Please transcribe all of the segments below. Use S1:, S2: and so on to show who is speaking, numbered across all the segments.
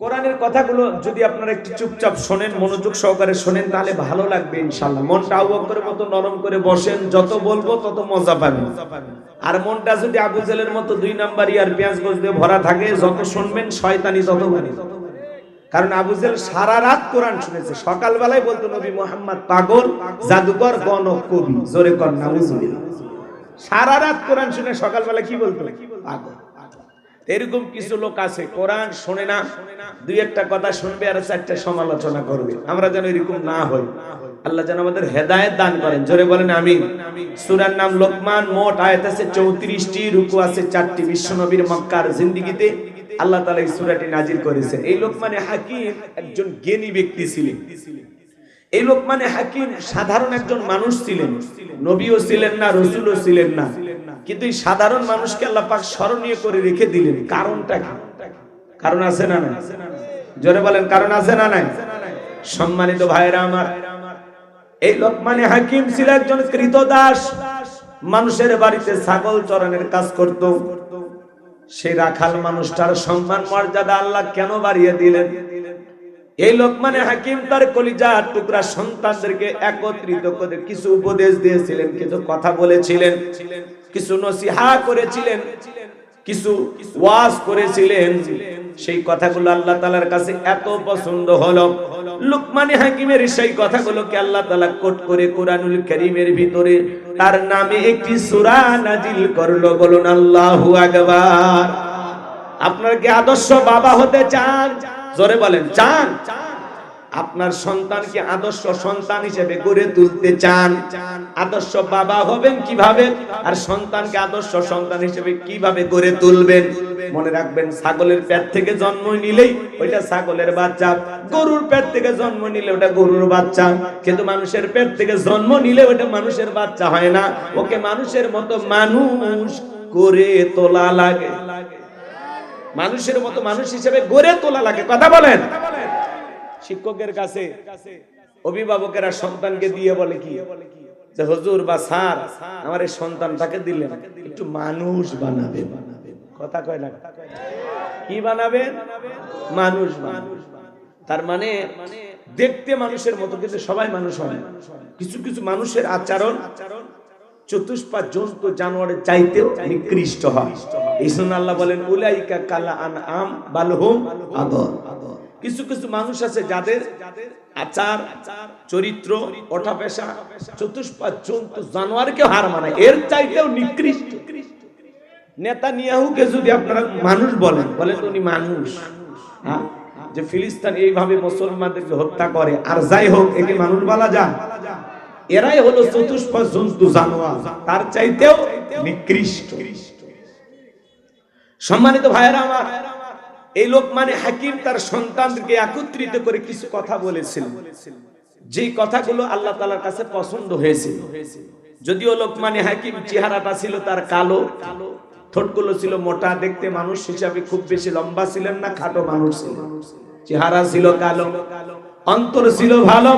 S1: কোরআনের কথাগুলো যদি আপনারা একটু চুপচাপ শোনেন, মনোযোগ সহকারে শোনেন, তাহলে ভালো লাগবে ইনশাল্লাহ মনটা আবু মতো নরম করে বসেন, যত বলব তত মজা পাবেন। আর মনটা যদি আবু জেলের মতো দুই নাম্বার ইয়ার পেঁয়াজ গোছ দিয়ে ভরা থাকে, যত শুনবেন শয়তানি তত বাড়ি কারণ আবু জেল সারা রাত কোরআন শুনেছে। সকালবেলায় বলতো নবী মোহাম্মদ, পাগল, জাদুকর গণক কবি, জোরে কর, নাউজুবিল্লাহ। সারা রাত কোরআন শুনে সকালবেলা কি বলতো? পাগল। এরকম কিছু লোক আছে, কোরআন শোনে না, দুই একটা কথা শুনবে আর চারটা সমালোচনা করবে। আমরা যেন এরকম না হই। আল্লাহ যেন আমাদের হেদায়েত দান করেন। জোরে বলেন আমি সূরার নাম লোকমান, মোট আয়াত আছে 34টি রুকু আছে চারটি। বিশ্বনবীর মক্কার জিন্দেগিতে আল্লাহ তাআলা এই সূরাটি নাজিল করেছেন। এই লোকমানে হাকিম একজন জ্ঞানী ব্যক্তি ছিলেন। এই লোকমানে হাকিম সাধারণ একজন মানুষ ছিলেন। নবীও ছিলেন না, রসুলও ছিলেন না। কিন্তু এই সাধারণ মানুষকে আল্লাহ পাক স্মরণীয় করে রেখে দিলেন। কারণটা কি? কারণ আছে না নাই? জোরে বলেন, কারণ আছে না নাই? সম্মানিত ভাইরা আমার, এই লোকমানে হাকিম ছিল একজন কৃতদাস মানুষের বাড়িতে ছাগল চরানোর কাজ করত। সেই রাখাল মানুষটার সম্মান মর্যাদা আল্লাহ কেন বাড়িয়ে দিলেন? এই লোকমানে হাকিম তার কলিজা টুকরা সন্তানদেরকে একত্রিত করে কিছু উপদেশ দিয়েছিলেন, কিছু কথা বলেছিলেন। কিছু নসিহা করেছিলেন, কিছু ওয়াজ করেছিলেন। সেই কথাগুলো আল্লাহ তালার কাছে এত পছন্দ হলো। লুকমানি হাকিমের সেই কথাগুলোকে আল্লাহ তালা কোট করে কোরআনুল করিমের ভিতরে তার নামে একটি সূরা নাজিল করল। বলুন, আল্লাহ আপনার কি আদর্শ বাবা হতে চান? জোরে বলেন, চান? আপনার সন্তানকে আদর্শ সন্তান হিসেবে গড়ে তুলতে চান। আদর্শ বাবা হবেন কীভাবে? আর সন্তানকে আদর্শ সন্তান হিসেবে কীভাবে গড়ে তুলবেন? মনে রাখবেন, ছাগলের পেট থেকে জন্ম নিলেই ওইটা ছাগলের বাচ্চা। গরুর পেট থেকে জন্ম নিলে ওটা গরুর বাচ্চা। কিন্তু মানুষের পেট থেকে জন্ম নিলে ওটা মানুষের বাচ্চা হয় না। ওকে মানুষের মতো মানুষ করে তোলা লাগে। মানুষের মতো মানুষ হিসেবে গড়ে তোলা লাগে। কথা বলেন। শিক্ষকের কাছে অভিভাবকেরা সন্তানকে দিয়ে বলে কি? যে হুজুর বা স্যার, আমার এই সন্তানটাকে দিলেন। একটু মানুষ বানাবে কথা কয় না? কি বানাবে মানুষ মানুষ তার মানে দেখতে মানুষের মতো, কিন্তু সবাই মানুষ হয়। কিছু কিছু মানুষের আচরণ চতুষ্পা জন্তু জানোয়ারের চাইতেও নিকৃষ্ট হয়। এই আল্লাহ বলেন, উলাইকা কালা আন আম বালহুম আদর। কিছু কিছু মানুষ আছে যাদের আচার, চরিত্র ওঠা পেশা চতুষ্পা জন্তু, জানোয়ারকে হার মানায়। এর চাইতেও নিকৃষ্ট। নেতা নিয়াহুকে যদি আপনারা মানুষ বলেন বলেন উনি মানুষ। হ্যাঁ? যে ফিলিস্তিন এইভাবে মুসলমানদেরকে হত্যা করে। আর যাই হোক, একে মানুষ বলা যায়। এরাই হলো চতুষ্প জন্তু, জানোয়ার। তার চাইতেও নিকৃষ্ট। সম্মানিত ভাইয়েরা আমার এই লোক মানে হাকিম, তার সন্তানকে একত্রিত করে কিছু কথা বলেছিল। যে কথাগুলো আল্লাহ তালার কাছে পছন্দ হয়েছিল। যদিও লোক মানে হাকিম, চেহারাটা ছিল তার কালো। ঠোঁটগুলো ছিল মোটা, দেখতে মানুষ হিসাবে খুব বেশি লম্বা ছিলেন না, খাটো মানুষ ছিলেন। চেহারা ছিল কালো, অন্তর ছিল ভালো।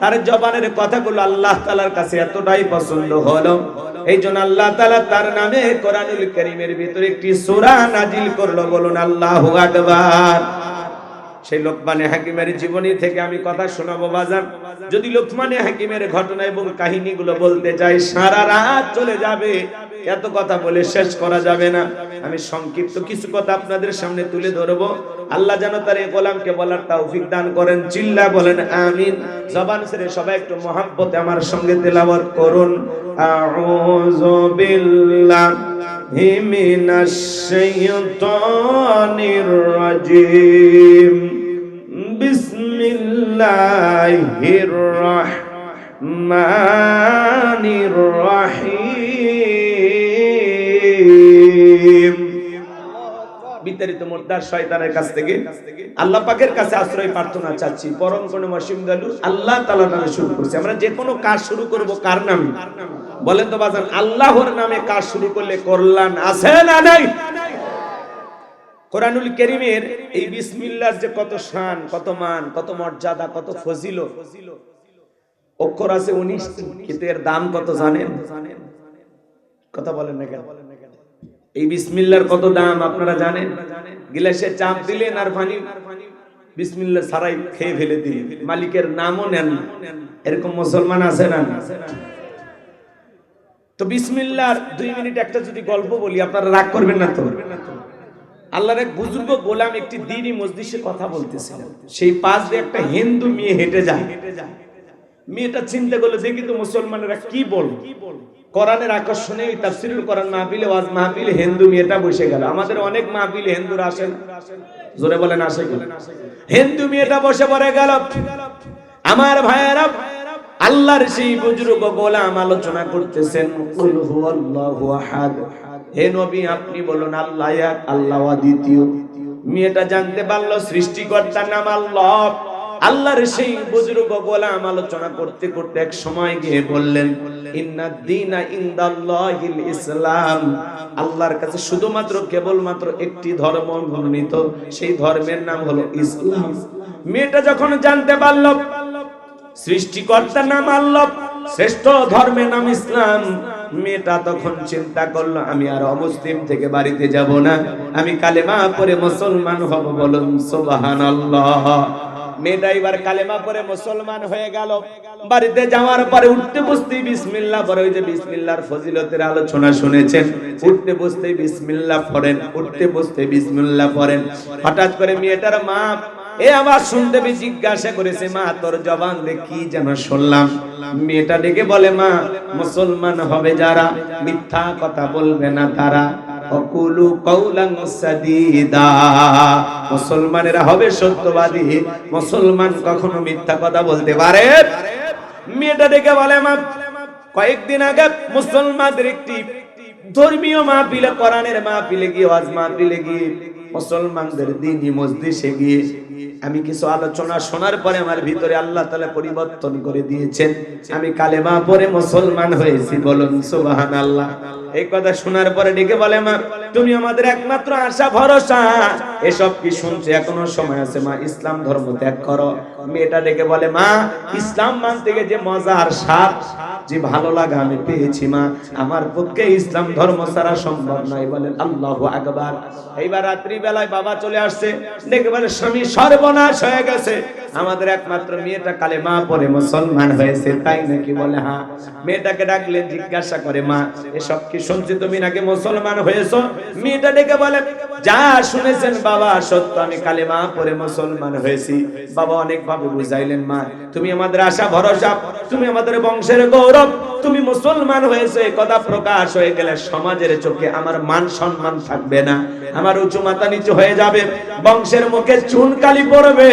S1: তার জবানের কথাগুলো আল্লাহ তালার কাছে এতটাই পছন্দ হলো। এই জন্য আল্লাহ তালা তার নামে কোরআনুল করিমের ভিতরে একটি সূরা নাজিল করল, বলুন আল্লাহ আকবার। সেই লোকমানে হাকিমের জীবনী থেকে আমি কথা শোনাবো, বাজান। যদি লোকমানে হাকিমের ঘটনা এবং কাহিনীগুলো বলতে যাই সারা রাত চলে যাবে। এত কথা বলে শেষ করা যাবে না। আমি সংক্ষিপ্ত কিছু কথা আপনাদের সামনে তুলে ধরবো। আল্লাহ যেন তার এই গোলামকে বলার তৌফিক দান করেন, চিল্লা বলেন, আমিন। জবান ছেড়ে সবাই একটু মহাব্বতে আমার সঙ্গে তেলাওয়াত করুন। আউযু বিল্লাহি বিতাড়িত মোর্দার শয়তানের কাছ থেকে আল্লাহ পাকের কাছে আশ্রয় প্রার্থনা চাচ্ছি। পরম কোন মাসিম গালু আল্লাহ তাআলা নামে শুরু করছি। আমরা যে কোনো কাজ শুরু করব কার নামে? বলেন তো বাজান, আল্লাহর নামে কাজ শুরু করলে কল্যাণ আছে না নাই? কোরআনুল করিমের এই বিসমিল্লার যে কত শান, কত মান, কত মর্যাদা, কত ফজিল অক্ষর আছে উনিশ, কিন্তু এর দাম কত জানেন? কথা বলেন না কেন? এই বিসমিল্লার কত দাম আপনারা জানেন? গিলাসে চাপ দিলেন আর পানি। বিসমিল্লাহ সারাই খেয়ে ফেলে দিই মালিকের নামও নেন এরকম মুসলমান আছে না? তো বিসমিল্লার দুই মিনিট একটা যদি গল্প বলি, আপনারা রাগ করবেন না তো? আল্লাহর এক বুজুর্গ গোলাম একটি দিনই মসজিদে কথা বলতেছিলেন। সেই পাশ দিয়ে একটা হিন্দু মেয়ে হেঁটে যায়। মেয়েটা চিন্তা করল, দেখি তো মুসলমানেরা কি বল? কোরআনের আকর্ষণে ওই তাফসিরুল কোরআন মাহফিলে, ওয়াজ মাহফিলে হিন্দু মেয়েটা বসে গেল। আমাদের অনেক মাহফিলে হিন্দুরা আসেন। জোরে বলেন, আসে? হিন্দু মেয়েটা বসে পড়ে গেল। আমার ভাইয়েরা আল্লাহর সেই বুজুর্গ গোলাম আলোচনা করতেছেন, কুল হুয়াল্লাহু আহাদ। হে নবী, আপনি বলুন, আল্লাহ এক, আল্লাহ দ্বিতীয় মেয়েটা জানতে পারল সৃষ্টিকর্তার নাম আল্লাহ। আল্লাহর সেই বুজুর্গ গোলাম আলোচনা করতে করতে এক সময় গিয়ে বললেন আল্লাহর কাছে শুধুমাত্র কেবলমাত্র একটি ধর্ম মনোনীত সেই ধর্মের নাম হলো ইসলাম। মেয়েটা যখন জানতে পারল, সৃষ্টিকর্তার নাম আল্লাহ, শ্রেষ্ঠ ধর্মের নাম ইসলাম, মেয়েটা তখন চিন্তা করল, আমি আর অমুসলিম থেকে বাড়িতে যাব না। আমি কালেমা পরে মুসলমান হব বলুন, সুবহানাল্লাহ। মেয়েটা এবার কালেমা পরে মুসলমান হয়ে গেল। বাড়িতে যাওয়ার পরে উঠতে বসতেই বিসমিল্লাহ পরে ওই যে বিসমিল্লাহর ফজিলতের আলোচনা শুনেছেন। উঠতে বসতেই বিসমিল্লাহ পড়েন, উঠতে বসতে বিসমিল্লাহ পড়েন। হঠাৎ করে মেয়েটার মা, এ শুনতে বি জিজ্ঞাসা করেছে, মা, তোর জবান কি যেন শুনলাম? মেয়েটা ডেকে বলে, মা, মুসলমান হবে যারা, মিথ্যা কথা বলবে না তারা। অকুলু কৌলাং সাদিদা। মুসলমানেরা হবে সত্যবাদী। মুসলমান কখনো মিথ্যা কথা বলতে পারে? মেয়েটা দেখে বলে, মা, কয়েকদিন আগে মুসলমানদের একটি ধর্মীয় মাহফিলে, কোরআনের মাহফিলে গিয়ে, ওয়াজ মাহফিলে গিয়ে মুসলমানদের দিনই মসজিদে গিয়ে আমি কিছু আলোচনা শোনার পরে আমার ভিতরে আল্লাহ তাআলা পরিবর্তন করে দিয়েছেন। আমি কালেমা পরে মুসলমান হয়েছি, বলুন সুবহানাল্লাহ। এই কথা শোনার পরে ডেকে বলে মা তুমি আমাদের একমাত্র আশা, ভরসা। এসব কি শুনছে? এখনও সময় আছে, মা, ইসলাম ধর্ম ত্যাগ করো। মেয়েটা ডেকে বলে, মা, ইসলাম মানতে গিয়ে যে মজা আর স্বাদ, যে ভালো লাগা আমি পেয়েছি, মা, আমার পক্ষে ইসলাম ধর্ম ছাড়া সম্ভব নয়। বলেন আল্লাহ আকবার। এইবার রাত্রি বেলায় বাবা চলে আসছে। ডেকে বলে, স্বামী, সর্বনাশ হয়ে গেছে। আমাদের একমাত্র মেয়েটা কালে মা পরে মুসলমান হয়েছে, তাই নাকি বলে হ্যাঁ? মেয়েটাকে ডাকলেন জিজ্ঞাসা করে, মা, এসব কি শুনছি তুমি নাকি মুসলমান হয়েছো? মেয়েটা ডেকে বলে, যা শুনেছেন বাবা, সত্য, আমি কালেমা পরে মুসলমান হয়েছি। বাবা অনেক ভাবে বুঝাইলেন, মা, তুমি আমাদের আশা, ভরসা, তুমি আমাদের বংশের গৌরব, তুমি মুসলমান হয়েছে কথা প্রকাশ হয়ে গেলে সমাজের চোখে আমার মান সম্মান থাকবে না, আমার উঁচু মাথা নিচু হয়ে যাবে, বংশের মুখে চুন কালি পড়বে।